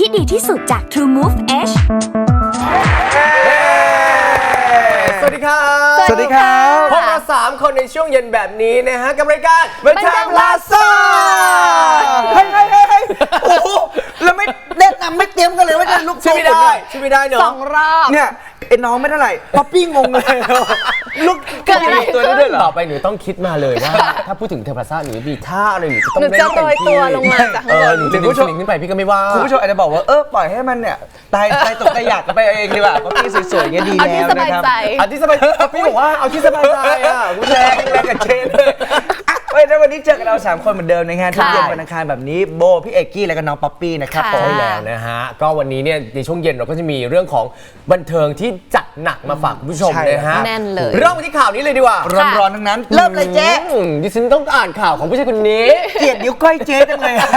plus 4G ที่ดีที่สุดจาก True Move Edge สวัสดีครับ สวัสดีครับพวกเราสามคนในช่วงเย็นแบบนี้นะฮะ กับรายการบันเทิงลาซ่าเฮ้ยเฮ้ยเฮ้ยเฮ้ยโอ้โหแล้วไม่แนะนำไม่เตรียมกันเลยว่าจะลุกช่วยไม่ได้ช่วยไม่ได้เนอะสองรอบเนี่ย ไอ้น้องไม่เท่าไหร่ป๊อปปี้งงเลยลุกเกิดอะไรตัวนี้ด้วยเหรอ ต่อไปหนูต้องคิดมาเลยว่า ถ้าพูดถึงเทอร์พลาซ่าหนูมีท่าอะไรหนูจะต้องหนูเล่นจะโรยตัวลงมาจากเอข้างบอนหนูจะดึงสลิงขึ้นไปพี่ก็ไม่ว่า คุณผู้ชมอาจจะบอกว่าเออปล่อยให้มันเนี่ยตายตายตกตายอยากกันไปเองดีกว่าป๊อปปี้สวยๆเงี้ยดีเอาที่แล้วสบานะยครับใจ เอาที่สบายพี่บอกว่าเอาที่สบายใจอะคุณผู้ชแรมงแรงกับเชนเลยอะ เว้ยแล้ววันนี้เจอกับเราสามคนเหมือนเดิมนะฮะทุกค่ะเย็นวันอังคารแบบนี้โบพี่เอกกี้ แล้วก็น้องป๊อปปี้นะครับค่ะผม ใช่แล้วนะฮะ ก็วันนี้เนี่ยในช่วงเย็นเราก็จะมีเรื่องของบันเทิงที่จัดหนักมาฝากคุณผู้ชมใช่ นะฮะแน่นเลย เริ่มกันที่ข่าวนี้เลยดีกว่าร้อนๆทั้งนั้นเริ่มเลยเจ๊อืมดิฉันต้องอ่านข่าวของผู้ชายคนนี้ เกลียดนิ้วก้อยเจ๊จังเลยอะ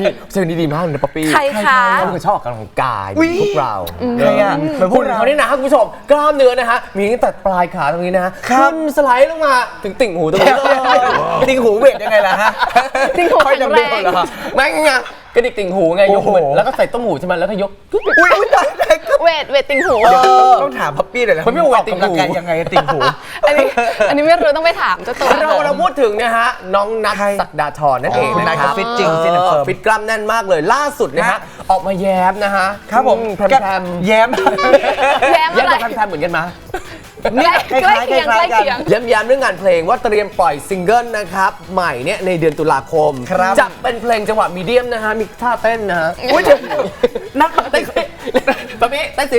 นี่เสื้อนี้ดีมากเลยนะป๊อปปี้ใครคะ เขาเป็นคนชอบออกกำลังกายอุ๊ย พวกเราใครอะเหมือนพวหุ่กนเรา เขาเนี่ยนะคุณผู้ชมกล้ามเนื้อนะฮะมีตั้งแต่ปลายขาตรงนี้นะฮะครับ ขึ้นสไลด์ลงมาถึงติ่งหูตรงนี้เลยติงหูเวทยังไงล่ะฮะติ่งหูค่อยแข็งดำแรเนินงเหรอไม่ไงกระดิกติ่งหูไงยกโอ้โหเหมือนแล้วก็ใส่ต้มหูใช่ไหมแล้วก็ยกอุ้ยอุ้ยตายตายก็เวทเวทติงหูเดี๋ยวต้องถามพัปปี้หน่อยแล้วมันไม่เอาเวทติ่งหูออกกำลักายยังไงติ่งหูอันนี้อันนี้ไม่รู้ต้องไปถามเจ้าตัวเราเราพูดถึงนะฮะน้องนัทใครศักดาธรนั่นเองคุณนันะทครัเขาบฟิตจริงฟิตแอนด์เฟิร์มฟิตกล้ามแน่นมากเลยล่าสุดนะฮะฮะออกมาแย้มนะฮะครับผมอืแพรมๆแย้มแย้มแย้มอะไรกับแพรมๆเหมือนกันไหม เนี่ยใกล้เคียงคใกล้าล้ยๆกันเคียง ย้ำย้ำเรื่องงานเพลงว่าเตรียมปล่อยซิงเกิลนะครับ ใหม่เนี่ยในเดือนตุลาคม ครับ จะเป็นเพลงจังหวะมีเดียมนะฮะ มีท่าเต้นนะฮะอุ้ยเดี๋ยวนักเต้นสิป๊อปปี้เต้นสิ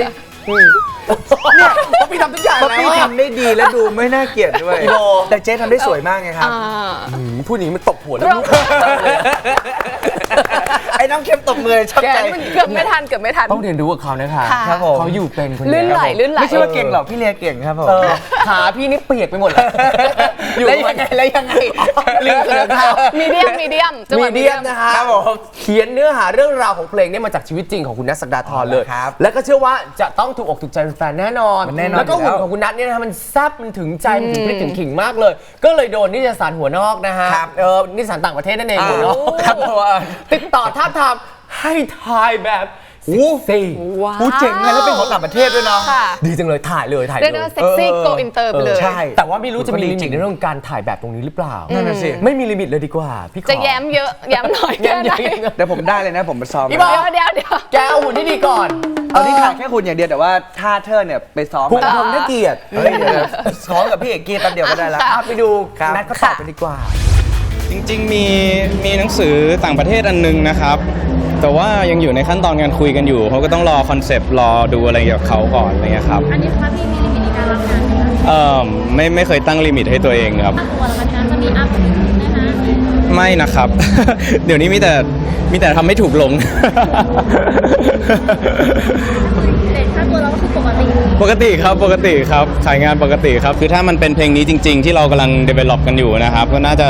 เนี่ยป๊อปปี้ทำทุกอย่าง ป๊อปแล้วปี้อะทำได้ดีและดูไม่น่าเกลียดด้วยอีโบแต่เจ๊ทำได้สวยมากไงครับอ่าอืมพูดอย่างนี้มันตบหัวแล้วเราไอ้น้องเข้มตบมือชอบแกใจนี่มันเกือบไม่ทันเกือบไม่ทัน ต้องเรียนรู้กับเขานะคะค่ะ ครับผม เขาอยู่เป็นคนเดียวลื่นไหลลื่นไหล ไม่ใช่ว่าเก่งหรอกพี่เลียเก่งครับผม เออขาพี่นี่เปียกไปหมดเลยอยู่แล้วยังไงแล้วยังไงลืมเสนอข่าวมีเดียมมีเดียมจังหมีวะเดียมนะฮะครับผมเขียนเนื้อหาเรื่องราวของเพลงเนี้มาจากชีวิตจริงของคุณนัทสักดาธรเลย ครับแล้วก็เชื่อว่าจะต้องถูกอกถูกใจแฟนๆแน่นอน มันแน่นอนแล้วก็อยู่หุ่นแล้วของคุณนัทเนี่ยนะฮะมันแซ่บมันถึงใจมันถึงพริกถึงขิงมากเลย ก็เลยโดนนิตยสารหัวนอกนะฮะครับ เออนิตยสารต่างประเทศนั่นเองหัวนอกครับผม ติดต่อท้าบทามให้ถ่ายแบบเซ็กซี่ว้าวพูดเจ๋งเลยแล้วเป็นของต่างประเทศด้วยเนาะ ค่ะ ดีจังเลยถ่ายเลยถ่ายเรียกเลได้ยว่าเซ็กซี่เออโกอินเตอร์ไปเลย ใช่ แต่ว่าไม่รู้จะมีก็ดีลิจริมิตงในเรื่องการถ่ายแบบตรงนี้หรือเปล่า นั่นน่ะสิ ไม่มีลิมิตเลยดีกว่า พี่ขอจะแย้มเยอะ แย้มหน่อยแย้แค่มไหนเยอะ เดี๋ยวผมได้เลยนะผมไปซ้อม พี่บอเดี๋ยวเดี๋ยวเดี๋ยว แกเอาหุ่นที่ดีก่อน ตอนนี้ขาดแค่คุณอย่างเดียวแต่ว่าท่าเทิร์นเนี่ยไปซ้อมหุ่นมาพรหมน่าเกลียดเฮ้ยเดี๋ยวๆซ้อมกับพี่เอกกี้แป๊บเดียวก็ได้แล้วอะไปดูครับนัดเขาตอบกันดีกว่า จริงๆ มีมีหนังสือต่างประเทศอันนึงนะครับ แต่ว่ายังอยู่ในขั้นตอนการคุยกันอยู่เขาก็ต้องรอคอนเซปต์รอดูอะไรเกี่ยวกับเขาก่อนอะไรเงี้ยครับอันนี้พาร์ทที่มีลิมิตในการรับงานไหมคะเอ่อไม่ไม่เคยตั้งลิมิตให้ตัวเองครับตั้งตัวแล้วกันงานจะมีอัพนะคะ ไม่นะครับ เดี๋ยวนี้มีแต่มีแต่ทำไม่ถูกลง เด็กค่าตัวเราก็คือปกติปกติครับปกติครับขายงานปกติครับคือถ้ามันเป็นเพลงนี้จริง ๆ ที่เรากำลัง develop กันอยู่นะครับ ก็น่าจะ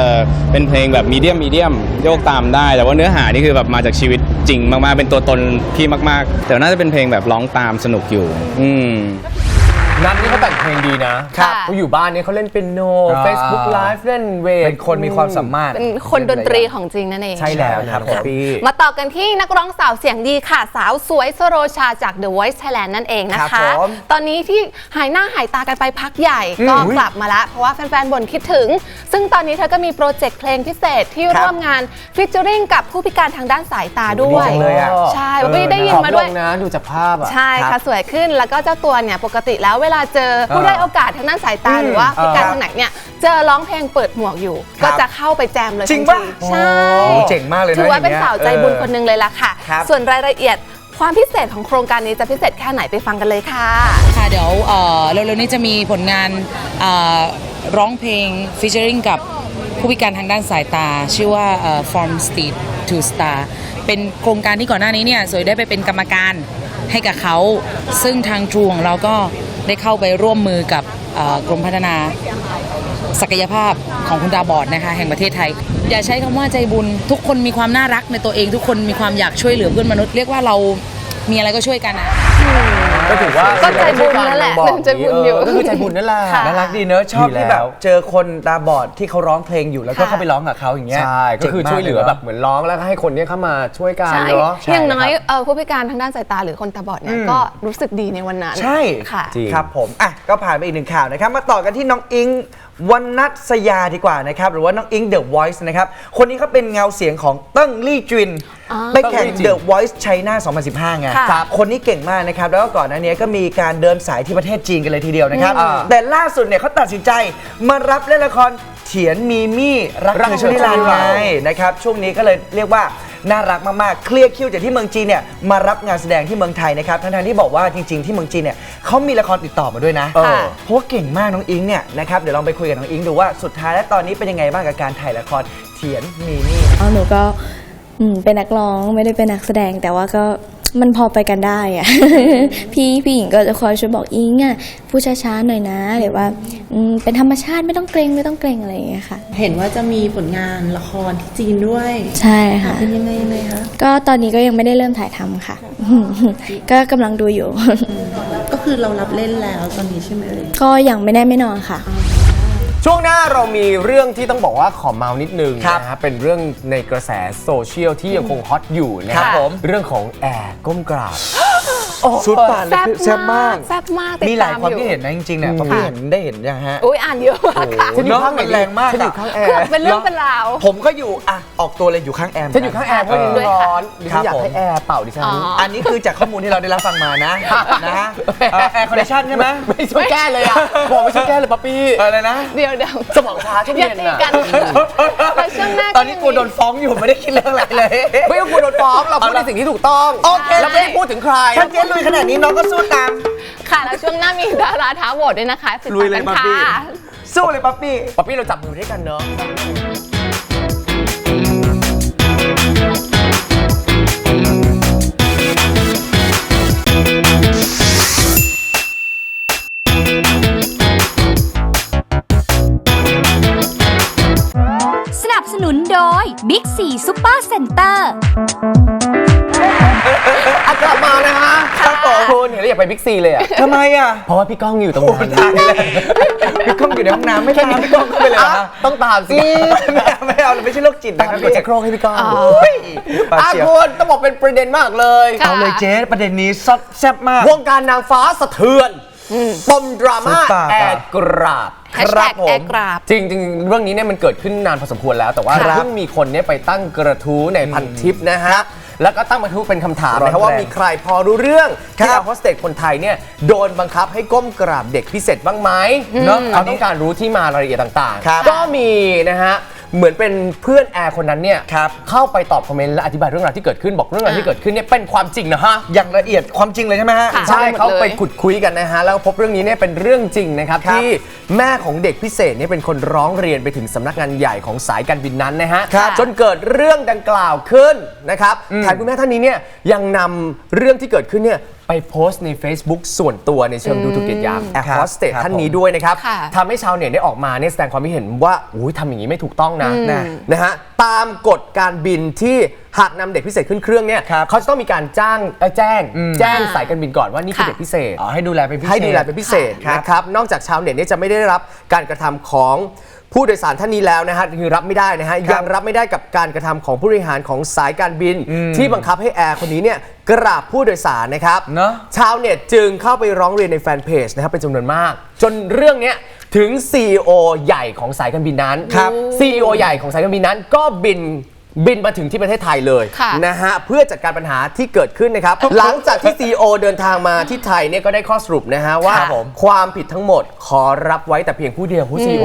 เป็นเพลงแบบมีเดียมมีเดียมโยกตามได้ แต่ว่าเนื้อหานี่คือแบบมาจากชีวิตจริงมากๆเป็นตัวตนพี่มาก ๆ แต่น่าจะเป็นเพลงแบบร้องตามสนุกอยู่ อืม นัทนี่เขาแต่งเพลงดีนะครับเขาอยู่บ้านเนี่ยเขาเล่นเปียโน อ่า Facebook Live เล่นเวทเป็นคนมีความสามารถเป็นคนดนตรีของจริงนั่นเองใช่แล้วครับผมพี่ มาต่อกันที่นักร้องสาวเสียงดีค่ะ สาวสวยสโรชาจาก The Voice Thailand นั่นเองนะครัคะ บผมตอนนี้ที่หายหน้าหายตากันไปพักใหญ่ก็กลับมาแล้วเพราะว่าแฟนๆบ่นคิดถึง ซึ่งตอนนี้เธอก็มีโปรเจกต์เพลงพิเศษที่ครับร่วมงานฟิชเจอริงกับผู้พิการทางด้านสายตาด้วยดีจังเลยอะ ใช่ว่าไม่ได้ยินขอบมาลด้วยงนะ ดูจากภาพอะ ใช่ครัค่ะบสวยขึ้นแล้วก็เจ้าตัวเนี่ยปกติแล้วเวลาเจอผู้ได้อยโอกาสทางด้านสายตาหรือว่าพิการทางไหนเนี่ยเจอร้องเพลงเปิดหมวกอยู่ครัก็บจะเข้าไปแจมเลยจริงทันปะทีใช่โอ้เจ๋งมากเลยนะถือว่าเป็นอย่างเงี้ยสาวใจบุญคนหนึ่งเลยล่ะค่ะครับส่วนรายละเอียดความพิเศษของโครงการนี้จะพิเศษแค่ไหนไปฟังกันเลยค่ะ ค่ะเดี๋ยวเอ่อเร็วๆนี้จะมีผลงานเอ่อร้องเพลงฟิชเชอริงกับผู้พิการทางด้านสายตา ชื่อว่าเอ่อ From Street to Star เป็นโครงการที่ก่อนหน้านี้เนี่ยสวยได้ไปเป็นกรรมการให้กับเขา ซึ่งทางทรูของเราก็ ได้เข้าไปร่วมมือกับเอ่อกรมพัฒนาศักยภาพของคนตาบอดนะคะแห่งประเทศไทย อย่าใช้คำว่าใจบุญ ทุกคนมีความน่ารักในตัวเอง ทุกคนมีความอยากช่วยเหลือเพื่อนมนุษย์เรียกว่าเรา มีอะไรก็ช่วยกันอะ ก็ถือว่าก็ใจบุญนั่นแหละบอกใจบุญอยู่ เก็คือใจบุญนั่นแหละค่ะน่ารักดีเนอะชอบดีที่แล้วแบบเจอคนตาบอดที่เขาร้องเพลงอยู่แล้วก็ค่ะเข้าไปร้องกับเขาอย่างเงี้ยใช่ก็คือจ๋งมาช่วยเหลือนะแบบเหมือนร้องแล้วก็ให้คนเนี้เข้ามาช่วยกันใช่เนาะ อย่างน้อยใช่ครับเอ่อผู้พิการทางด้านสายตาหรือคนตาบอดเนี่ยก็รู้สึกดีในวันนั้นใช่ค่ะ จริง ครับผม อะ ก็ผ่านไปอีกหนึ่งข่าวนะครับ มาต่อกันที่น้องอิงวันนัทสยาดีกว่านะครับ หรือว่าน้องอิงเดอะวอยซ์นะครับ คนนี้เขาเป็นเงาเสียงของเติ้งลี่จินอ๋อ ไปแข่งเติ้งลี่จิน The Voice China 2015 ไงค่ะครับคนนี้เก่งมากนะครับ แล้วก็ก่อนหน้านี้ก็มีการเดินสายที่ประเทศจีนกันเลยทีเดียวนะครับอืมแต่ล่าสุดเนี่ยเขาตัดสินใจมารับเล่นละครเถียนมีมี่รักรักเธอชลิลาเธอชลิลาไงนะครับ ช่วงนี้ก็เลยเรียกว่าน่ารักมากๆ เคลียร์คิวจากที่เมืองจีนเนี่ยมารับงานแสดงที่เมืองไทยนะครับทั้งๆที่บอกว่าจริง ๆที่เมืองจีนเนี่ยเขามีละครติดต่อมาด้วยนะ เออ เพราะว่าเก่งมากน้องอิงเนี่ยนะครับเดี๋ยวลองไปคุยกับน้องอิงดูว่าสุดท้ายแล้วตอนนี้เป็นยังไงบ้างกับการถ่ายละครเถียนมีมี่อ๋อหนูก็ อืมเป็นนักร้องไม่ได้เป็นนักแสดงแต่ว่าก็มันพอไปกันได้อะ พี่พี่หญิงก็จะคอยช่วยบอกอิงอะพูดช้าๆหน่อยนะหรือว่าอืมเป็นธรรมชาติไม่ต้องเกรงไม่ต้องเกรงอะไรอย่างเงี้ยค่ะ เห็นว่าจะมีผลงานละครที่จีนด้วยใช่ค่ะ เป็นยังไงเลยคะ ก็ตอนนี้ก็ยังไม่ได้เริ่มถ่ายทำค่ะ ก็กำลังดูอยู่ ก็คือเรารับเล่นแล้วตอนนี้ใช่ไหมเอ่ย ก็ยังไม่แน่ไม่นอนค่ะ ช่วงหน้าเรามีเรื่องที่ต้องบอกว่าขอเมานิดนึงครับนะฮะเป็นเรื่องในกระแสโซเชียลที่ยังคงฮอตอยู่นะครับผม เรื่องของแอร์ก้มกราบ สุดปานเลยแซ่บคือแซ่บมาก แซ่บมากติดมีหลายตามความอยู่คิดเห็นนะจริงๆเนี่ยผมเห็นได้เห็นยังฮะ อุ้ยอ่านเยอะมากค่ะฉันอยู่ข้างเนอะมันแรงมากฉันอยู่อะข้างแอคือร์เป็นเรื่องเป็นราว ผมก็อยู่อะออกตัวเลยอยู่ข้างแอมฉันอยู่ข้างแอร์เพราะเอมันอด้วยค่ะร้อนดิฉันอยากครับผมให้แอร์เป่าดิฉันอ๋ออันนี้คือจากข้อมูลที่เราได้รับฟังมานะนะฮะเอ่อแอร์คอนดิชันใช่ไหมไม่ช่วยแก้เลยอะบอกไม่ช่วยแก้เลยป๊อปปี้อะไรนะ เดี๋ยวเดี๋ยวสมองช้าช่วงอย่าเย็นตีอะกันแต่ช่วงหน้าตอนนี้กูโดนฟ้องอยู่ไม่ได้คิดเรื่องอะไรเลย ไม่ต้องกลัวโดนฟ้องเราพูดในสิ่งที่ถูกต้องโอเค เราไม่ได้พูดถึงใครถ้าเจ๊ลุยขนาดนี้น้องก็สู้ตาม ค่ะ แล้วช่วงหน้ามีดาราท้าโหวตด้วยนะคะติดลุตายมเลยกันมาค่ะพี่สู้เลยป๊อปปี้ ป๊อปปี้เราจับมือด้วยกันเนาะสนับสนุนโดย Big ซีซูเปอร์เซ็นเตอร์ อะกลับมานะฮะครับผมคุณเห็นแล้วอยากไปบิ๊กซีเลยอะ ทำไมอะเพราะว่าพี่ก้องอยู่ตรงโอ้นั้นตายเลยพี่ก้องอยู่ในห้องน้ำไม่ตามพี่ก้องเข้าไปเลยเหรออะต้องตามสิไม่เอาไม่เอาเราไม่ใช่โรคจิตตานะมครับกดชักโครกให้พี่ก้องอุ้ยปากอะเสียวคุณต้องบอกเป็นประเด็นมากเลย ค่ะ เอาเลยเจ๊ประเด็นนี้ซัดแซ่บมาก วงการนางฟ้าสะเทือนปมดราม่าสุดปากอะ แอร์กราบแฮชแท็กแอร์กราบจริงๆ เรื่องนี้เนี่ยมันเกิดขึ้นนานพอสมควรแล้ว แต่ว่าครับ เพิ่งมีคนเนี่ยไปตั้งกระทู้ในพันทิปนะฮะ แล้วก็ตั้งกระทู้เป็นคำถามร้อนนะครับว่าแรงมีใครพอรู้เรื่องครับที่แอร์โฮสเตสคนไทยเนี่ยโดนบังคับให้ก้มกราบเด็กพิเศษบ้างไหมเนอะเขาต้องการรู้ที่มารายละเอียดต่างครับๆก็มีนะฮะ เหมือนเป็นเพื่อนแอร์คนนั้นเนี่ยครับ เข้าไปตอบคอมเมนต์และอธิบายเรื่องราวที่เกิดขึ้นบอกเรื่องราวที่เกิดขึ้นเนี่ยเป็นความจริงนะฮะ อย่างละเอียดความจริงเลยใช่ไหมฮะ ค่ะ ใช่หมดเลยเขาไปขุดคุยกันนะฮะ แล้วพบเรื่องนี้เนี่ยเป็นเรื่องจริงนะครับ ครับที่แม่ของเด็กพิเศษเนี่ยเป็นคนร้องเรียนไปถึงสำนักงานใหญ่ของสายการบินนั้นนะฮะครับจนเกิดเรื่องดังกล่าวขึ้นนะครับแถมคุณแม่ท่านนี้เนี่ยยังนำเรื่องที่เกิดขึ้นเนี่ย ไปโพสต์ใน Facebook ส่วนตัวในเชิงดูถูกเกียรติยามแอร์ครัโฮบสเตสครับท่านนี้ด้วยนะครับค่ะ ทำให้ชาวเน็ตได้ออกมาเนี่ยแสดงความคิดเห็นว่าอุ้ยทำอย่างนี้ไม่ถูกต้องนะนะนะฮะตามกฎการบินที่หากนำเด็กพิเศษขึ้นเครื่องเนี่ยครับเขาจะต้องมีการจ้างเอ่อแจ้ง แจ้งอ่าสายการบินก่อนว่านี่คือค่ะ เด็กพิเศษ อ๋อให้ดูแลเป็นพิเศษ ให้ดูแลเป็นพิเศษครับนะครับ นอกจากชาวเน็ตเนี่ยจะไม่ได้รับการกระทำของ ผู้โดยสารท่านนี้แล้วนะฮะคือรับไม่ได้นะฮะยังรับไม่ได้กับการกระทำของผู้บริหารของสายการบิน ที่บังคับให้แอร์คนนี้เนี่ยกราบผู้โดยสารนะครับเนอะชาวเน็ตจึงเข้าไปร้องเรียนในแฟนเพจนะครับเป็นจำนวนมาก จนเรื่องเนี้ยถึง CEO ใหญ่ของสายการบินนั้นครับ CEO ใหญ่ของสายการบินนั้น ก็บินบินมาถึงที่ประเทศไทยเลยค่ะ นะฮะเพื่อจัดการปัญหาที่เกิดขึ้นนะครับ หลังจากที่ CEO เดินทางมาที่ไทยเนี่ยก็ได้ข้อสรุปนะฮะว่าครับผม ความผิดทั้งหมดขอรับไว้แต่เพียงผู้เดียวผู้ CEO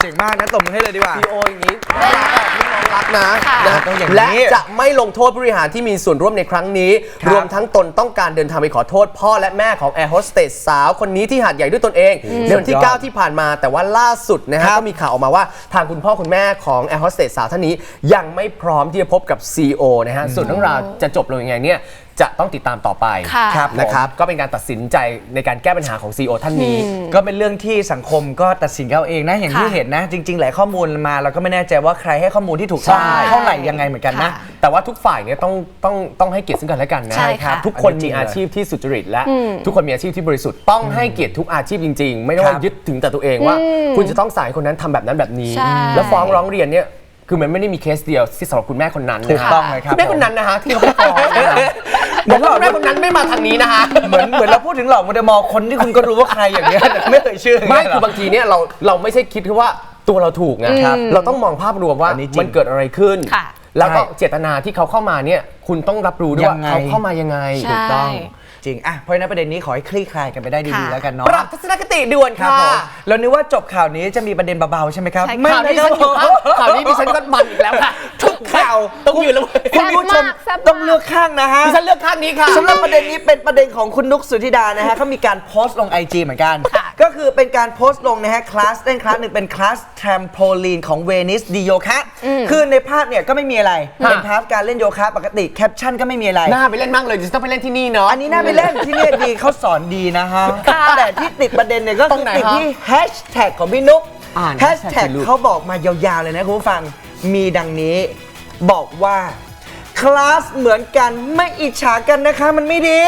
เจ๋งมากนะตบมือให้เลยดีกว่า CEO อย่างนี้น่ารักอะพี่น้องรักนะค่ะนะต้องอย่างนี้และจะไม่ลงโทษผู้บริหารที่มีส่วนร่วมในครั้งนี้ครับรวมทั้งตนต้องการเดินทางไปขอโทษ พ่อและแม่ของแอร์โฮสเตสสาวคนนี้ที่หาดใหญ่ด้วยตนเองในวันที่สุดยอด9ที่ผ่านมาแต่ว่าล่าสุดนะครัฮะบก็มีข่าวออกมาว่าทางคุณพ่อคุณแม่ของแอร์โฮสเตสสาวท่านนี้ ยังไม่พร้อมที่จะพบกับ CEO นะฮะส่วนเรื่องราวจะจบลงยังไงเนี่ยจะต้องติดตามต่อไปค่ะครับผมนะครับ ก็เป็นการตัดสินใจในการแก้ปัญหาของ CEO ท่านนี้ ก็เป็นเรื่องที่สังคมก็ตัดสินกันเอาเองนะอย่างที่ค่ะเห็นนะ จริง ๆ หลายข้อมูลมาเราก็ไม่แน่ใจว่าใครให้ข้อมูลที่ถูกต้องใช่เท่าไหร่ยังไงเหมือนกันนะ ค่ะแต่ว่าทุกฝ่ายเนี่ยต้องต้องต้องให้เกียรติซึ่งกันและกันนะใช่ค่ะทุกคนมีอาชีพที่สุจริตและทุกคนมีอาชีพที่บริสุทธิ์ต้องให้เกียรติทุกอาชีพจริง ๆ ไม่ได้ว่าครับ ยึดถึงแต่ตัวเองว่า คุณจะต้องสายคนนั้นทำแบบนั้นแบบนี้ ใช่ แล้วฟ้องร้องเรียนเนี่ย คือมันไม่ได้มีเคสเดียวที่สำหรับคุณแม่คนนั้นถูกนะต้องเลยครับ ณแม่คนนั้นนะฮะที่เขาไปฟ้องนะฮะบอกว่าคุณแม่คนนั้นไม่มาทางนี้นะฮะ เหมือนเหมือนเราพูดถึงหลอกโมเดลมอลคนที่คุณก็รู้ว่าใครอย่างเงี้ยแต่ไม่เคยชื่ออย่างไม่เงี้ยหรคือบางทีเนี่ยเราเราไม่ใช่คิดแค่ว่าตัวเราถูกนะครับเราต้องมองภาพรวมว่าอันนี้จริงมันเกิดอะไรขึ้น ค่ะแล้วก็ใช่เจตนาที่เขาเข้ามาเนี่ยคุณต้องรับรู้ด้วยว่ายังไง เขาเข้ามายังไง ใช่ ถูกต้อง จริงอะเพราะฉะนั้นประเด็นนี้ขอให้คลี่คลายกันไปได้ดีค่ะๆแล้วกันเนาะปรับทัศนคติด่วนครับค่ะ ผมแล้วนึกว่าจบข่าวนี้จะมีประเด็นเบาๆใช่ไหมครับใช่ไม่ข่าวนะนี้คฉัรับนอยู่ครับข่าวนี้ดิฉันก็มันอีกแล้วค่ะทุก ข่าวต้องยืนแล้วเว้ยคุณผู้ชมแซ่บมาก ต้องเลือกข้างนะฮะ ดิฉันเลือกข้างนี้ค่ะ สำหรับประเด็นนี้เป็นประเด็นของคุณนุกสุธิดานะฮะเขามีการโพสต์ลง IG เหมือนกัน ค่ะก็คือเป็นการโพสต์ลงนะฮะคลาสเล่นคลาสหนึ่งเป็นคลาสแทมโพลีนของเวนิสดิโยคะคือในภาพเนี่ยก็ไม่มีอะไร เป็นภาพการเล่นโยคะปกติแคปชั่นก็ไม่มีอะไรหน้าไปเล่นมากเลยดิฉันต้องไปเล่นที่นี่เนาะ อันนี้น่าไปเล่นที่เนี่ยดีเขาสอนดีนะฮะแต่ที่ติดประเด็นเนี่ยก็ตรคืงอไหนติดฮะที่แฮชแท็กของพี่นุ๊กอ่านแฮช hashtag แท็กสิลูก เขาบอกมายาวๆเลยนะคุณผู้ฟังมีดังนี้ บอกว่า คลาสเหมือนกันไม่อิจฉากันนะคะ มันไม่ดี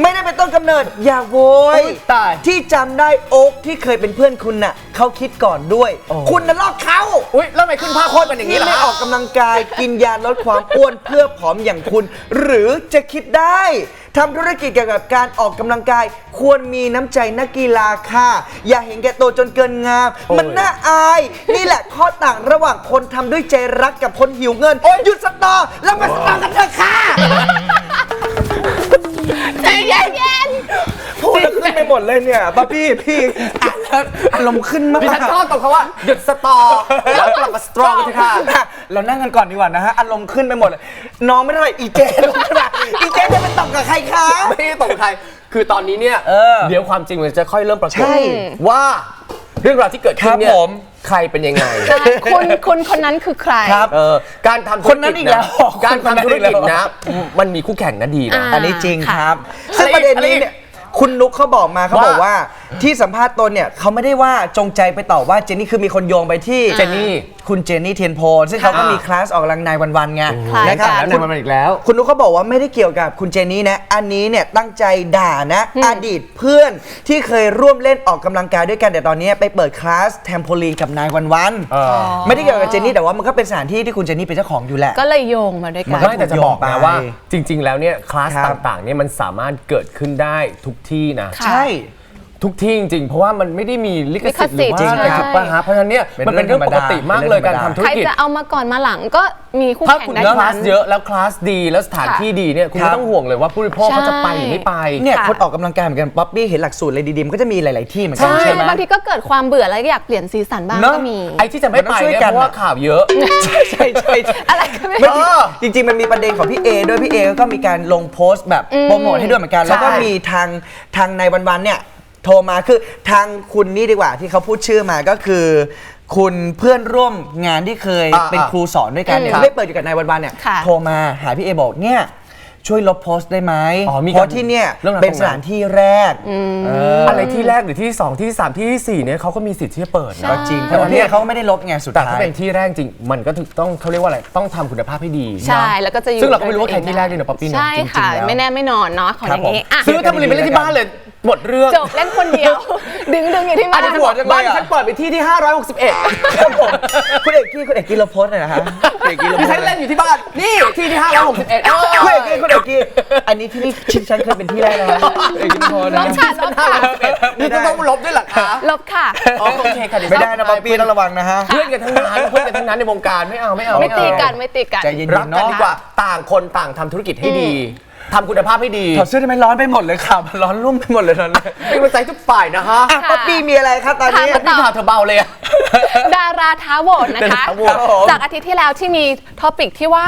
ไม่ได้เป็นต้นกำเนิด อย่าโวยอุ๊ยตาย ที่จำได้โอ๊กที่เคยเป็นเพื่อนคุณน่ะเขาคิดก่อนด้วย โอ้ คุณน่ะลอกเขา อุ้ยแล้วทำไมขึ้นภาพโคตรเป็นอย่างนี้ที่ล่ะไม่ฮะออกกำลังกาย กินยาลดความอ้วนเพื่อผอมอย่างคุณ หรือจะคิดได้ ทำธุรกิจเกี่ยวกับการออกกำลังกาย ควรมีน้ำใจนักกีฬาค่ะ อย่าเห็นแก่ตัวจนเกินงามโอ้ยมันน่าอาย นี่แหละข้อต่างระหว่างคนทำด้วยใจรักกับคนหิวเงินหยุดสตอแล้วมาสตอกันเถอะค่ะ ใจเย็นพูดแล้วขึ้นไปหมดเลยเนี่ยป้าพี่พี่อ่านแล้วอารมณ์ขึ้นมากดิฉันชอบตรงเขาว่าหยุดสตอแล้วกลับมาสตรองกันเถอะค่ะอะเรานั่งกันก่อนดีกว่านะฮะอารมณ์ขึ้นไปหมดเลยน้องไม่เท่าไหร่อีเจลงขนาดอีเจจะไปตบกับใครคะไม่ได้ตกใครคือตอนนี้เนี่ยเออเดี๋ยวความจริงมันจะค่อยเริ่มปรากฏใช่ว่าเรื่องราวที่เกิดขึ้นเนี่ครัยบผม ใครเป็นยังไงๆใช่คุณคุณคนนั้นคือใคร ครับ เออการทำธุครนนั้กินจอีกแล้นะวการคนนั้นทำธุรกิจอีกแล้นะว มันมีคู่แข่งนะดีนะ อ่า อันนี้จริงค่ะครับ ซึ่งประเด็นนี้เนี่ยคุณนุกเขาบอกมาเขาว่าบอกว่า ที่สัมภาษณ์ตนเนี่ยเขาไม่ได้ว่าจงใจไปต่อว่าเจนนี่คือมีคนโยงไปที่เจนนี่ คุณเจนนี่เทียนโพซึ่งเขาก็ค่ะมีคลาสออกกำลังนายวันๆไงคล้ายนะคกัรับนแล้วในมันอีกแล้ว คุณนุกเขาบอกว่าไม่ได้เกี่ยวกับคุณเจนนี่นะ อันนี้เนี่ยตั้งใจด่านะ อดีตเพื่อนที่เคยร่วมเล่นออกกำลังกายด้วยกันแต่ตอนนี้ไปเปิดคลาสแทมโพลีนกับนายวันเออๆไม่ได้เกี่ยวกับเจนนี่แต่ว่ามันก็เป็นสถานที่ที่คุณเจนนี่เป็นเจ้าของอยู่แหละ ก็เลยโยงมาด้วยกันไม่แต่จะบอกนะว่า จริง ๆ แล้วเนี่ยคลาสครับ ต่างๆเนี่ยมันสามารถเกิดขึ้นได้ทุกที่นะ ค่ะ ใช่ ทุกที่จริงๆ เพราะว่ามันไม่ได้มีลิขสิทธิ์หรือว่าลิขสิทธิ์อะไรใช่ ถูกป่ะฮะเพราะฉะนั้นเนี่ยเป็นมันเป็นเรื่องปกติมากเลยเรื่กาอรงธรรมดาทำธุใครรกิจ จะเอามาก่อนมาหลังก็มีคู่ถ้าแข่งคุณได้เลือกคทั้ลางสนั้น เยอะแล้วคลาสดีแล้วสถานค่ะที่ดีเนี่ยคุณครัไม่บ ต้องห่วงเลยว่าผู้บริโภคเขาจะไปหรือไม่ไป เนี่ยค่ะ คนออกกำลังกายเหมือนกันป๊อปปี้เห็นหลักสูตรเลยดีๆมันก็จะมีหลาย ๆ ที่เหมือนกัใช่ นใช่ไหม บางทีก็เกิดความเบื่อแล้วอยากเปลี่ยนสีสันบ้างเนอะก็มี ไอ้ที่จะไม่ไปมันต้องช่วยเนี่ยกันเพราะว่าอะข่าวเยอะ ใช่ใช่ใช่อะไรก็ไม่ไม่รู้จริงจริง ๆ มันมีประเด็นของพี่เอด้วยพี่เอก็มีการลงโพสต์แบบอืมโปรโมทให้ด้วยเหมือนกัน แล้วก็ใช่มีทางทางในวันๆเนี่ย โทรมาคือทางคุณนี่ดีกว่าที่เขาพูดชื่อมาก็คือ คุณเพื่อนร่วมงานที่เคยอ่าเป็นครูสอนด้วยกันเนี่ยครับไม่ได้เปิดอยู่กับนายวันๆเนี่ยค่ะ โทรมาหาพี่เอบอกเนี่ยช่วยลบโพสต์ได้ไหมอ๋อมีการเพราะที่เนี่ยเรื่องราวเป็นตรงสนั้นถานที่แรกเอออะไรที่แรกหรือที่สองที่สามที่สี่เนี่ยเขาก็มีสิทธิ์ที่จะเปิดนะ ก็จริงเพราะว่าพี่เอเขาไม่ได้ลบไงสุดแต่ท้าถ้าย เป็นที่แรกจริง มันก็ถึงต้องเขาเรียกว่าอะไร ต้องทำคุณภาพให้ดีใช่แล้วก็จะอยู่ซึ่งเราก็ไม่รู้ว่าใครด้วยที่แรกด้วยนะป๊อปปี้เนอะใช่จริงๆค่ะ แล้วไม่แน่ไม่นอนเนาะของอย่างนี้อะ ซื้อทำบุรีไปเล่นที่บ้านเลย หมดเรื่องจบเล่นคนเดียว ดึงดึงอยู่ที่อับ้านนนี้จะบอกบ้านฉันเปิดไปที่ที่ 561ครับผมคุณเอกกี้คุณเอกกี้ลบโพสต์หน่อยนะฮะคุณเอกกี้ลบดิโพสฉันต์เล่นอยู่ที่บ้าน นี่ที่ที่ 561เออคุณเอกกี้คุณเอกกี้อันนี้ที่นี่ชิฉันเคยเป็นที่แรกนะคุณเอกกี้ลบโพสต์ลนะบค่ะลบค่ะนี่ต้องต้องลบด้วยเหรอคะลบค่ะ อ๋อโอเคค่ะเดี๋ยวไม่ได้นะป๊อปปี้ต้องระวังนะฮะ เพื่อนกันทั้งนั้นเพื่อนกันทั้งนั้นในวงการไม่เอาไม่เอาไม่เอาตีกันไม่ตีกัน ใจเย็นรักกันดีกว่าต่างคนต่างทำธุรกิจให้ดี ทำคุณภาพให้ดีถอดเสื้อได้ไหมร้อนไปหมดเลยค่ะมันร้อนรุ่มไปหมดเลยตอนนี้เป็นกำลังใจทุกฝ่ายนะฮะอะป๊อปปี้มีอะไรครับตอนนี้ถามพี่ข่าวเธอเบาเลยอะ ดาราท้าโหวตนะคะ ดาราท้าโหวตครับผมจากอาทิตย์ที่แล้วที่มีท็อปิกที่ว่า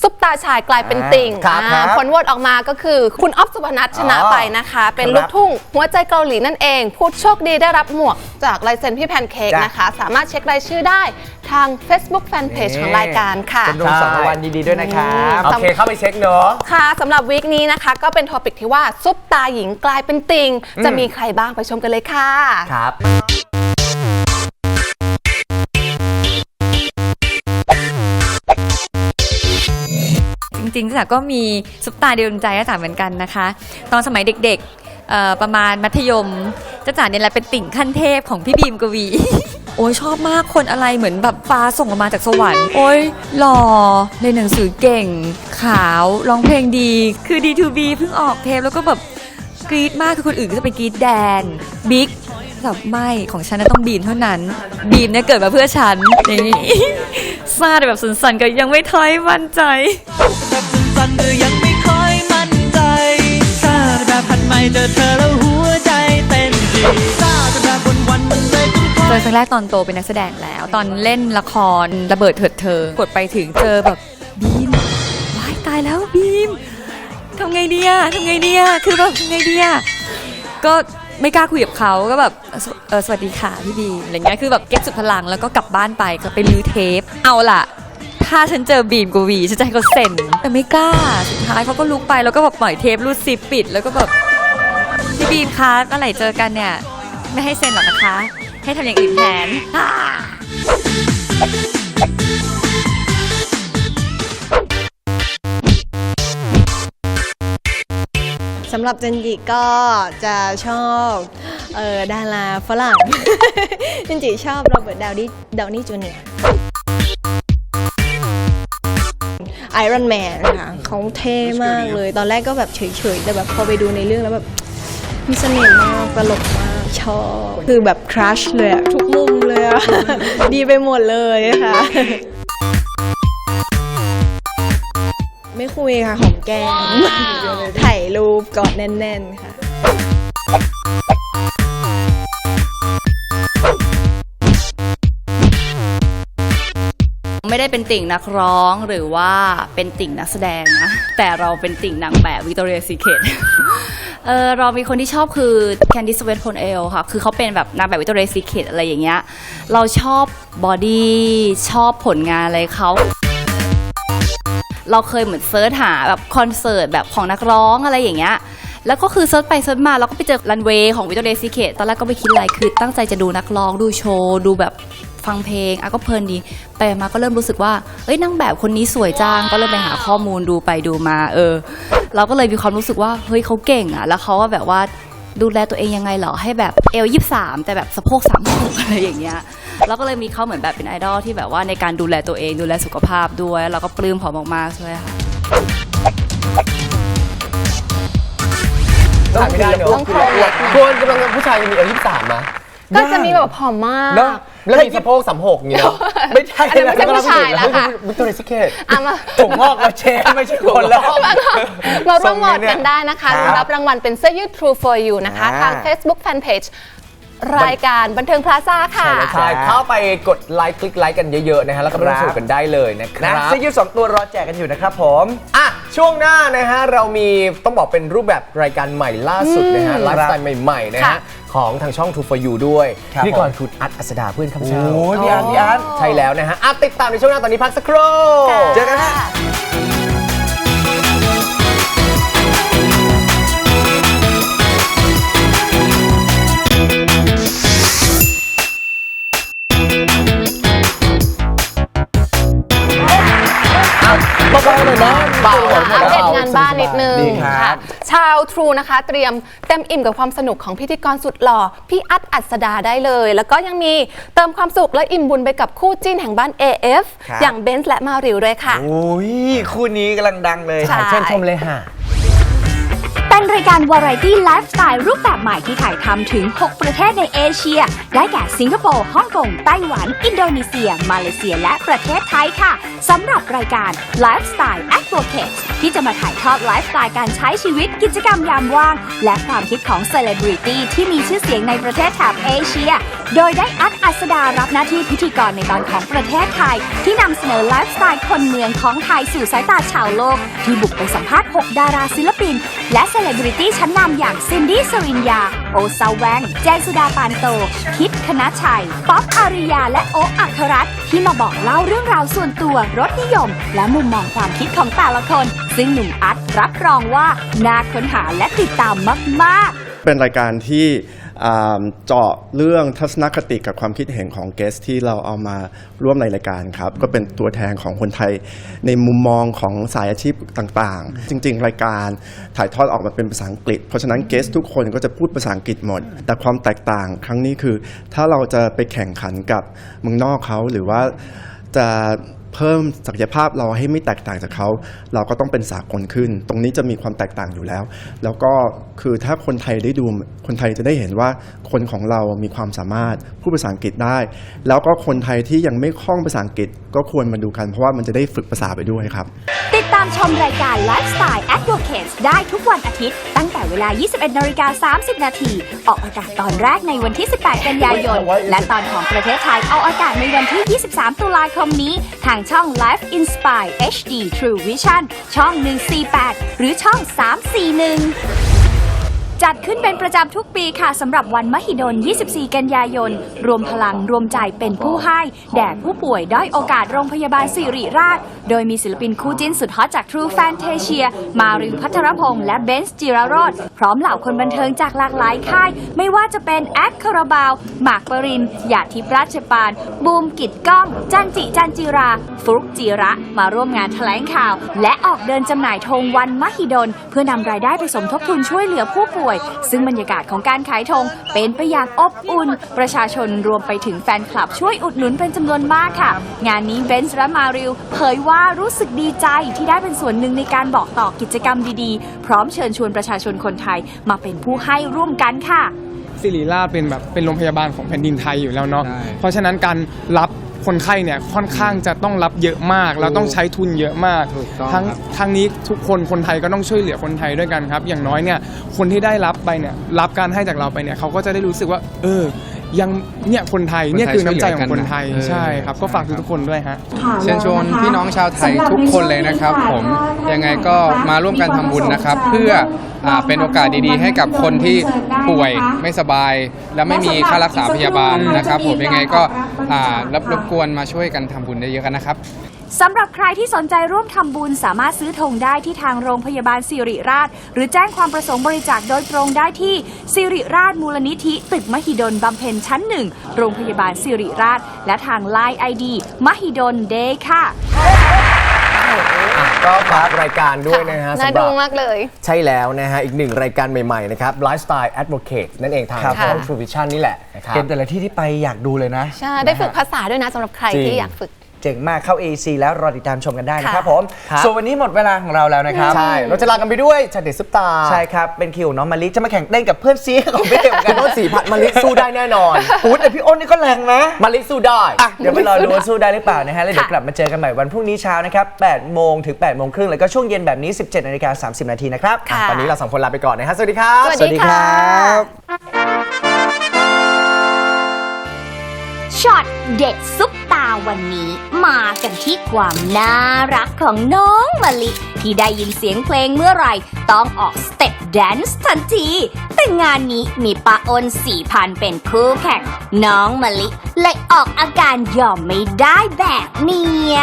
ซุปตาชายกลายเป็นติ่งครับอ่าครับผลโหวตออกมาก็คือคุณอ๊อฟสุพนัทชนะอ๋อไปนะคะ เป็นครับลูกทุ่งหัวใจเกาหลีนั่นเองพูดโชคดีได้รับหมวกจากลายเซ็นพี่แพนเค้กจ้ะ นะคะ สามารถเช็ครายชื่อได้ทาง Facebook Fanpage ของรายการค่ะ จำนวนสองรางวัลดีๆด้วยนะครับ โอเคเข้าไปเช็คเนาะ ค่ะสำหรับวีคนี้นะคะ ก็เป็นทอปิกที่ว่าซุปตาหญิงกลายเป็นติงจะมีใครบ้างไปชมกันเลยค่ะ ครับจริงๆจ๋าก็มีซุปตาเดียวดวงใจจ้าจ๋าเหมือนกันนะคะ ตอนสมัยเด็กๆเอ่อประมาณมัธยมจ้าจ๋าเนี่ยแหละเป็นติ่งขั้นเทพของพี่บีมกวี โอ้ยชอบมากคนอะไรเหมือนแบบฟ้าส่งลงมาจากสวรรค์ โอ้ยหล่อเรียนหนังสือเก่ง ขาวร้องเพลงดี คือ D2B เพิ่งออกเทปแล้วก็แบบกรี๊ดมากคือคนอื่นก็จะเป็นกรี๊ดแดนบิ๊กแบบไม่ของฉันนะต้องบีมเท่านั้น บีมเนี่ยเกิดมาเพื่อฉันอย่างนี้ซาดแบบสันๆก็ยังไม่ท้อยมั่นใจแบบสันๆเธอยังไม่ค่อยมั่นใจซาแบบพันใหม่เจอเธอแล้วหัวใจเต้นดีซาแบบวันวันๆมันเลย เป็นควาเจอครั้งแรกตอนโตเป็นนักแสดงแล้ว ตอนเล่นละครระเบิดเถิดเธอกดไปถึงเจอแบบบีมว้ายตายแล้วบีมทำไงดีอะทำไงดีอะคือแบบทำไงดีอะก็ไม่กล้าคุยกับเขาก็แบบสเออสวัสดีค่ะพี่บีมอะไรเงี้ยคือแบบเก็บสุดพลังแล้วก็กลับบ้านไปก็ไปรื้อเทป เอาล่ะ ถ้าฉันเจอบีมกูวีฉันจะให้เขาเซ็นแต่ไม่กล้าสุดท้ายเขาก็ลุกไปแล้วก็แบบปล่อยเทปรูดซิปปิด แล้วก็แบบพี่บีมคะเมื่อไหร่เจอกันเนี่ยไม่ให้เซ็นหรอกนะคะ ให้ทำอย่างอื่นแทนสำหรับเจนจิก็จะชอบเออดาราฝรั่ง เจนจิชอบโรเบิร์ตดาวนี่ดาวนี่จูเนียร์ไอรอนแมนค่ะเขาเท่มากเลย ตอนแรกก็แบบเฉยๆ แต่แบบพอไปดูในเรื่องแล้วแบบมีเสน่ห์มากตลกมาก ชอบ คือแบบครัชเลยอะทุกมุมเลยอะ ดีไปหมดเลยค่ะ ไม่คุยค่ะหอมแก้มถ่ายรูปกอดแน่น ๆ ค่ะไม่ได้เป็นติ่งนักร้องหรือว่าเป็นติ่งนักแสดงนะ แต่เราเป็นติ่งนางแบบวิกตอเรียซีเคท เออเรามีคนที่ชอบคือแคนดิสเวทพลเอลค่ะ คือเขาเป็นแบบนางแบบวิกตอเรซีเคทอะไรอย่างเงี้ย เราชอบบอดี้ ชอบผลงานอะไรเขา เราเคยเหมือนเซิร์ชหาแบบคอนเสิร์ตแบบของนักร้องอะไรอย่างเงี้ย แล้วก็คือเซิร์ชไปเซิร์ชมาแล้วก็ไปเจอรันเวย์ของวิ c ตอเ i ซีเคตตอนแรกก็ไม่คิดอะไร คือตั้งใจจะดูนักร้องดูโชว์ ดูแบบ ฟังเพลงอะก็เพลินดี ไปมาก็เริ่มรู้สึกว่าเอ้ยนางแบบคนนี้สวยจังก็เริ่มไปหาข้อมูลดูไปดูมาเออ เราก็เลยมีความรู้สึกว่าเฮ้ยเขาเก่งอะแล้วเขาก็แบบว่าดูแลตัวเองยังไงเหรอให้แบบเอลยี่สามแต่แบบสะโพกสามหกอะไรอย่างเงี้ยเราก็เลยมีเขาเหมือนแบบเป็นไอดอลที่แบบว่าในการดูแลตัวเองดูแลสุขภาพด้วยเราก็ปลื้มเขามากๆด้วยค่ะขาดไม่ได้เนอะต้องครบเลยควรกำลังผู้ชายจะมีอายุสามนะ ก็จะมีแบบผอมมากเนาะแล้วมีสะโพกสามหกอย่างเงี้ยเนอะไม่ใช่อันนั้นไม่ใช่ผู้ชายแล้วค่ะ วิกตอเรียซิเคตอะมา ผมงอกแล้วเชฟไม่ใช่คนแล้วเราต้องโหวทรงตนี้เนี่ยกันได้นะคะครับรับรางวัลเป็นเสื้อยืด True for You นะคะอ่าทาง Facebook Fanpage รายการบันเทิงพลาซ่าค่ะ ใช่เข้าไปกดไลค์คลิกไลค์กันเยอะๆนะฮะแล้วก็ไปร่วมสนุกกันได้เลยนะคนะรับเสื้อยืดสองตัวรอแจกกันอยู่นะครับผม อะ ช่วงหน้านะฮะ เรามีต้องบอกเป็นรูปแบบรายการใหม่ล่าสุดนะฮะไลฟ์สไตล์ใหม่ ๆ นะค่ะ ฮะ ของทางช่อง True for You ด้วยครับพิธีกรคุณอัดอัสดาเพื่อนข้าพเจ้าโอ้ยพี่อาร์ตพี่อาร์ตใช่แล้วนะฮะอะติดตามในช่วงหน้าตอนนี้พักสักครู่ เจอกันฮะ เบาๆหน่อยนะเบาอัปเดตงานบ้านนิดนึงดีครับค่ะชาวทรูนะคะ เตรียมเต็มอิ่มกับความสนุกของพิธีกรสุดหล่อ พี่อัดอัศดาได้เลย แล้วก็ยังมีเติมความสุขและอิ่มบุญไปกับคู่จิ้นแห่งบ้าน AF ครับ อย่างเบนซ์และมาริวเลยค่ะ โอ้ยคู่นี้กำลังดังเลย ใช่เชิญชมเลยฮะ เป็นรายการวาไรตี้ไลฟ์สไตล์รูปแบบใหม่ที่ถ่ายทำถึง 6 ประเทศในเอเชีย ได้แก่สิงคโปร์ ฮ่องกง ไต้หวัน อินโดนีเซีย มาเลเซีย และประเทศไทยค่ะ สำหรับรายการ Lifestyle Advocates ที่จะมาถ่ายทอดไลฟ์สไตล์การใช้ชีวิต กิจกรรมยามว่าง และความคิดของเซเลบริตี้ที่มีชื่อเสียงในประเทศแถบเอเชีย โดยได้อัดอัสดารับหน้าที่พิธีกรในตอนของประเทศไทย ที่นำเสนอไลฟ์สไตล์คนเมืองของไทยสู่สายตาชาวโลก ที่บุกไปสัมภาษณ์ 6 ดาราศิลปิน และเซเลบริตี้ชั้นนำอย่างซินดี้สรินยาโอซาแวงแจสุดาปานโต คิดคณะชัย ป๊อปอาริยา และโออัครรัตน์ที่มาบอกเล่าเรื่องราวส่วนตัวรสนิยม และมุมมองความคิดของแต่ละคน ซึ่งหนุ่มอัดรับรองว่าน่าค้นหาและติดตามมาก ๆ เป็นรายการที่ เจาะเรื่องทัศนคติกับความคิดเห็นของเกสที่เราเอามาร่วมในรายการครับ ก็เป็นตัวแทนของคนไทยในมุมมองของสายอาชีพต่างๆ จริง ๆ รายการถ่ายทอดออกมาเป็นภาษาอังกฤษ เพราะฉะนั้นเกสทุกคนก็จะพูดภาษาอังกฤษหมด แต่ความแตกต่างครั้งนี้คือ ถ้าเราจะไปแข่งขันกับเมืองนอกเขาหรือว่าจะ เพิ่มศักยภาพเราให้ไม่แตกต่างจากเขา เราก็ต้องเป็นสากลขึ้น ตรงนี้จะมีความแตกต่างอยู่แล้ว แล้วก็คือถ้าคนไทยได้ดูคนไทยจะได้เห็นว่าคนของเรามีความสามารถพูดภาษาอังกฤษได้ แล้วก็คนไทยที่ยังไม่คล่องภาษาอังกฤษก็ควรมาดูกันเพราะว่ามันจะได้ฝึกภาษาไปด้วยครับ ติดตามชมรายการ Lifestyle Advocates ได้ทุกวันอาทิตย์ ตั้งแต่เวลา 21นาฬิกา30 นาที ออกอากาศตอนแรกในวันที่ 18 กันยายน และตอนของประเทศไทยออกอากาศในวันที่ 23 ตุลาคมนี้ทางช่อง Life Inspire HD True Vision ช่อง 148 หรือช่อง 341 จัดขึ้นเป็นประจำทุกปีค่ะสำหรับวันมหิดล 24 กันยายน รวมพลังรวมใจเป็นผู้ให้ แด่ผู้ป่วยด้อยโอกาสโรงพยาบาลสิริราช โดยมีศิลปินคู่จิ้นสุดฮอตจาก True Fantasia มารินพัทรพงษ์และเบนซ์จิราโรธพร้อมเหล่าคนบันเทิงจากหลากหลายค่าย ไม่ว่าจะเป็นแอดคาราบาว หมากปรินหยาดทิพราชปาน บูมกิดก้อง จันจิจันจิรา ฟลุกจิระ มาร่วมงานแถลงข่าว และออกเดินจำหน่ายธงวันมหิดล เพื่อนำรายได้ไปสมทบทุนช่วยเหลือผู้ป่วยซึ่งบรรยากาศของการขายธงเป็นไปอย่างอบอุ่น ประชาชนรวมไปถึงแฟนคลับช่วยอุดหนุนเป็นจำนวนมากค่ะ งานนี้เบนซ์และมาริวเผยว่ารู้สึกดีใจที่ได้เป็นส่วนหนึ่งในการบอกต่อกิจกรรมดีๆ พร้อมเชิญชวนประชาชนคนไทยมาเป็นผู้ให้ร่วมกันค่ะศิริราชเป็นแบบเป็นโรงพยาบาลของแผ่นดินไทยอยู่แล้วเนาะ เพราะฉะนั้นการรับ คนไข้เนี่ยค่อนข้างจะต้องรับเยอะมาก แล้วต้องใช้ทุนเยอะมากทั้งทั้งนี้ทุกคนคนไทยก็ต้องช่วยเหลือคนไทยด้วยกันครับ อย่างน้อยเนี่ยคนที่ได้รับไปเนี่ยรับการให้จากเราไปเนี่ยเขาก็จะได้รู้สึกว่า เออ ยังเนี่ยคนไทยเนี่ยคือน้ำใจของคนไทยใช่ครับ ก็ฝากทุกๆคนด้วยฮะ เชิญชวนพี่น้องชาวไทยทุกคนเลยนะครับผมยังไงก็มาร่วมกันทำบุญนะครับเพื่ออ่าเป็นโอกาสดีๆให้กับคนที่ป่วยไม่สบาย และไม่มีค่ารักษาพยาบาลนะครับ ผมยังไงก็อ่ารับรบกวนมาช่วยกันทำบุญเยอะๆกันนะครับ สำหรับใครที่สนใจร่วมทำบุญสามารถซื้อธงได้ที่ทางโรงพยาบาลสิริราช หรือแจ้งความประสงค์บริจาคโดยตรงได้ที่สิริราชมูลนิธิตึกมหิดลบำเพ็ญชั้นหนึ่งโรงพยาบาลสิริราช และทางไลน์ไอดีมหิดลเดย์ค่ะ ก็ฝากรายการด้วยนะฮะน่าสำหรัดูบมากเลย ใช่แล้วนะฮะ อีกหนึ่งรายการใหม่ ๆ นะครับ Lifestyle Advocate นั่นเองทางครับช่อง ผม True Vision นี่แหละนะครับ เห็นแต่ละที่ที่ไปอยากดูเลยนะ ใช่ ได้ฝึกภาษาด้วยนะสำหรับใครจริงที่อยากฝึก เจ๋งมากเข้า AC แล้วรอติดตามชมกันได้นะครับค่ะผมครับ ส่วนวันนี้หมดเวลาของเราแล้วนะครับใช่ เราจะลากันไปด้วยชาเด็ดซุปตาใช่ครับเป็นคิวของน้องมาลิจะมาแข่งเต้นกับเพื่อนซีของพี่เอ๋เหมือนคุกัณนโน้ตสีพัดมาลิสู้ได้แน่นอนอู้แต่พี่อ้นนี่ก็แรงนะ มาลิสู้ได้ อะ เดี๋ยวไปรอดูว่าสู้ได้หรือเปล่านะฮะ แล้วเดี๋ยวกลับมาเจอกันใหม่วันพรุ่งนี้เช้านะครับ8โมงถึง8โมงครึ่ง แล้วก็ช่วงเย็นแบบนี้ 17นาฬิกา30 นาทีนะครับ ค่ะ ตอนนี้เราสองคนลาไปก่อนนะฮะ สวัสดีครับ สวัสดีค่ะ ช็อตเด็ดซุปตา วันนี้มากันที่ความน่ารักของน้องมะลิ ที่ได้ยินเสียงเพลงเมื่อไหร่ ต้องออกสเต็ปแดนซ์ทันที แต่งานนี้มีปาอ้นสี่พันเป็นคู่แข่ง น้องมะลิเลยออกอาการยอมไม่ได้แบบเนี้ย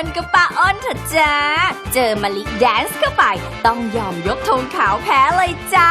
อ้นก็ปะอ้นเถอะจ้า เจอมาลิแดนซ์เข้าไป ต้องยอมยกธงขาวแพ้เลยจ้า